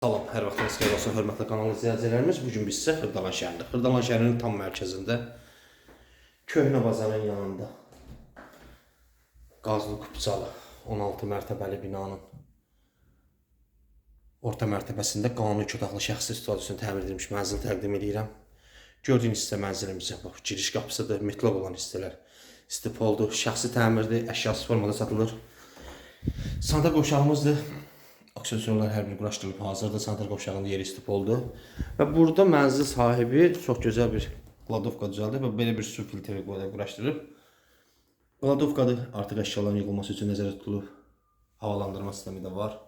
Salam, hər vaxtınız xeyir olsun, hörmətli kanal izləyicilərimiz. Bu gün biz sizə Xırdalan şəhərində, Xırdalan şəhərinin tam mərkəzində, Köhnə bazarın yanında, Qazlı Kupçalı 16 mərtəbəli binanın orta mərtəbəsində qanuni iki otaqlı şəxsi istifadəsinə təmir edilmiş mənzil təqdim edirəm. Gördüyünüz hissə mənzilimizə bax, giriş qapısıdır, metlaq olan hissələr istipoldur, şəxsi təmirdir, əşyasız formada satılır. Santa qovşağımızdır. Aksesuarlar hər biri quraşdırılıb hazırdır. Santa qovşağının yeri istip oldu. Və burada mənzil sahibi çox gözəl bir qladovka düzəldib və belə bir su filtri quraşdırıb. Qladovkadır. Artıq əşyaların yığılması üçün nəzərdə tutulub. Havalandırma sistemi də var.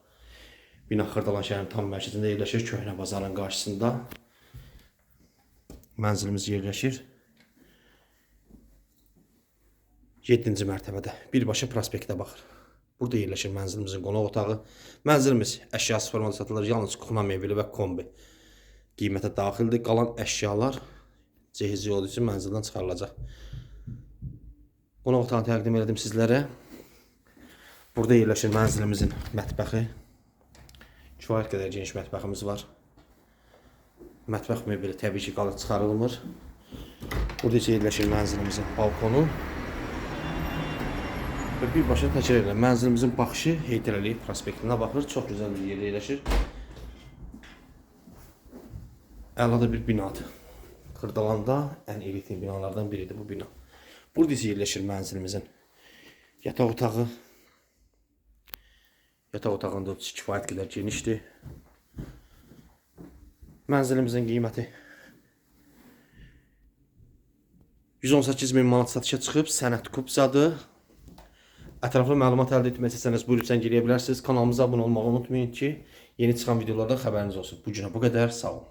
Bina Xırdalan şəhərinin tam mərkəzində yerləşir. Köhnə bazarın qarşısında. Mənzilimiz yerləşir. 7-ci mərtəbədə birbaşa prospektə baxır. Burada yerləşir mənzilimizin qonaq otağı. Mənzilimiz əşyasız formada satılır. Yalnız kuxna mebeli və kombi qiymətə daxildir. Qalan əşyalar cehizi olduğu üçün mənzildən çıxarılacaq. Qonaq otağını təqdim etdim sizlərə. Burada yerləşir mənzilimizin mətbəxi. Kifayət qədər geniş mətbəximiz var. Mətbəx mebeli təbii ki, qalıb çıxarılmır. Burada isə yerləşir mənzilimizin balkonu. Və birbaşa təkrar edirəm. Mənzilimizin baxışı Heydər Əliyev prospektinə baxır. Çox gözəl bir yerdə yerləşir. Əlada bir binadır. Xırdalanda ən elit binalardan biridir bu bina. Burada isə yerləşir mənzilimizin yataq otağı. Yataq otağında kifayət qədər genişdir. Mənzilimizin qiyməti 118 min manat satışa çıxıb, sənət kubzadır. Ətraflı məlumat əldə etmək istəsəniz buyurub zəng eləyə bilərsiniz. Kanalımıza abunə olmağı unutmayın ki, yeni çıxan videolardan xəbəriniz olsun. Bu günə bu qədər. Sağ olun.